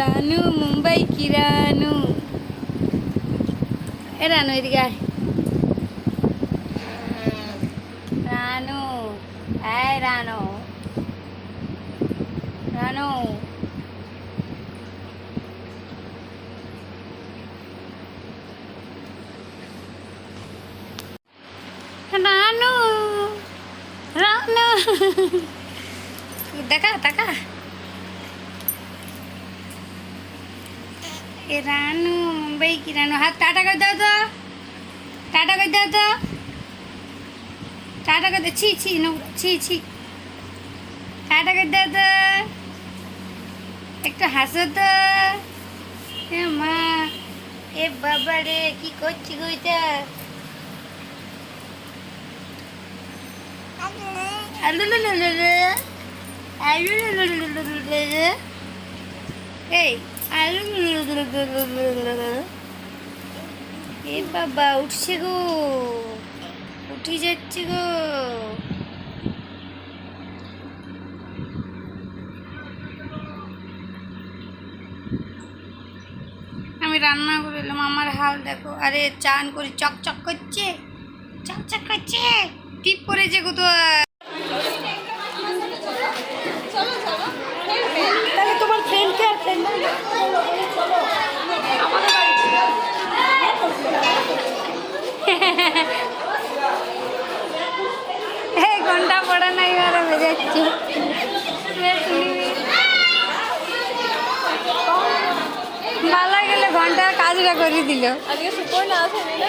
రాను ముంబైకి రాను. ఏ రాను ఇదిగా రాను. ఏ రాను. రాను. రాను. రాను. ఇద్దకా తకా এ রানু, মুম্বাই কি রানু। হাত টাটা করে দাও তো। টাটা করে দাও তো। টাটা করে ছি ছি নোংরা ছি ছি। টাটা করে দাও তো। একটু হাসো তো। এ মা, এ বাবা রে, কি করছি আলুলুলুলুলু এই এ বাবা, উঠছে গো। উঠে যাচ্ছে গো। আমি রান্না করে এলাম, আমার হাল দেখো। আরে, চান করি, চকচক করছে? চকচক করছে? টিপ পড়েছে কোথাও ঘণ্টা পড়া নাই, আর বেজাচ্ছি। ভালো গেলে ঘণ্টার কাজটা করে দিল। আজকে সুপর্ণা আসেনি না?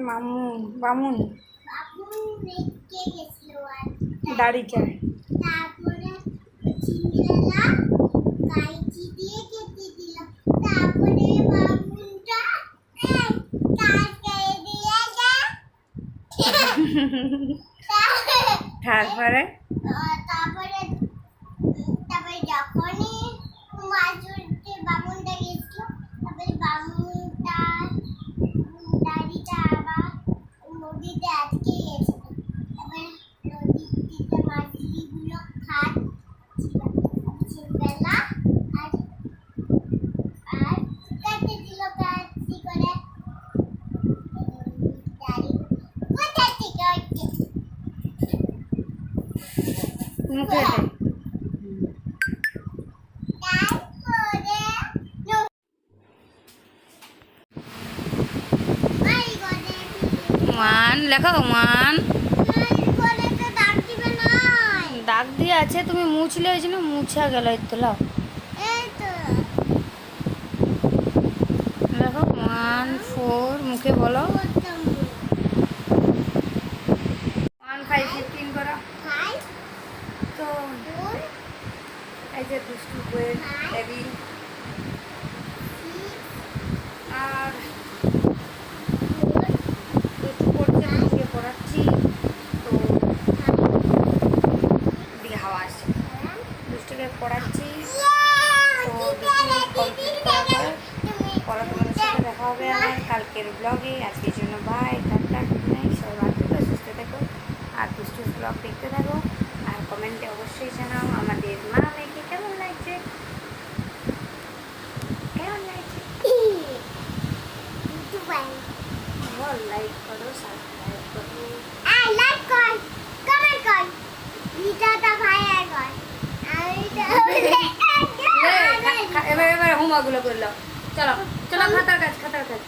না, মামুন। বামুন দাড়ি চায় তারপরে? তারপরে তারপরে যখনই বামুনটা গেছিল তারপরে বামুনটা দাড়িটা আবার নদীতে আটকে গেছিল তারপরে নদীতে মাছগুলো খাচ্ছিল ছেলেবেলা আর আর কাটে দিল কাটছি করে দাড়ি কোথায় থেকে হচ্ছে মুখে ওয়ান, লেখো, ওয়ান। দাগ দিয়ে আছে, তুমি মুছলে ওই জন্য মুছা গেল, এই তো, লাও। লেখো, ওয়ান, ফোর, মুখে বলো। এই যে দুষ্টু বইয়ের আর পড়াচ্ছি, তো দিয়ে হাওয়া সাথে দেখা হবে আমার কালকের ব্লগে আজকের জন্য বাই টাটা গুড নাইট সুস্থ থাকো। আর দুষ্টুর ব্লগ দেখতে থাকো। আর কমেন্টে অবশ্যই জানাও আমাদের মা হোমওয়ার্কগুলো করলাম। চলো চলো খাতার কাজ খাতার কাজ।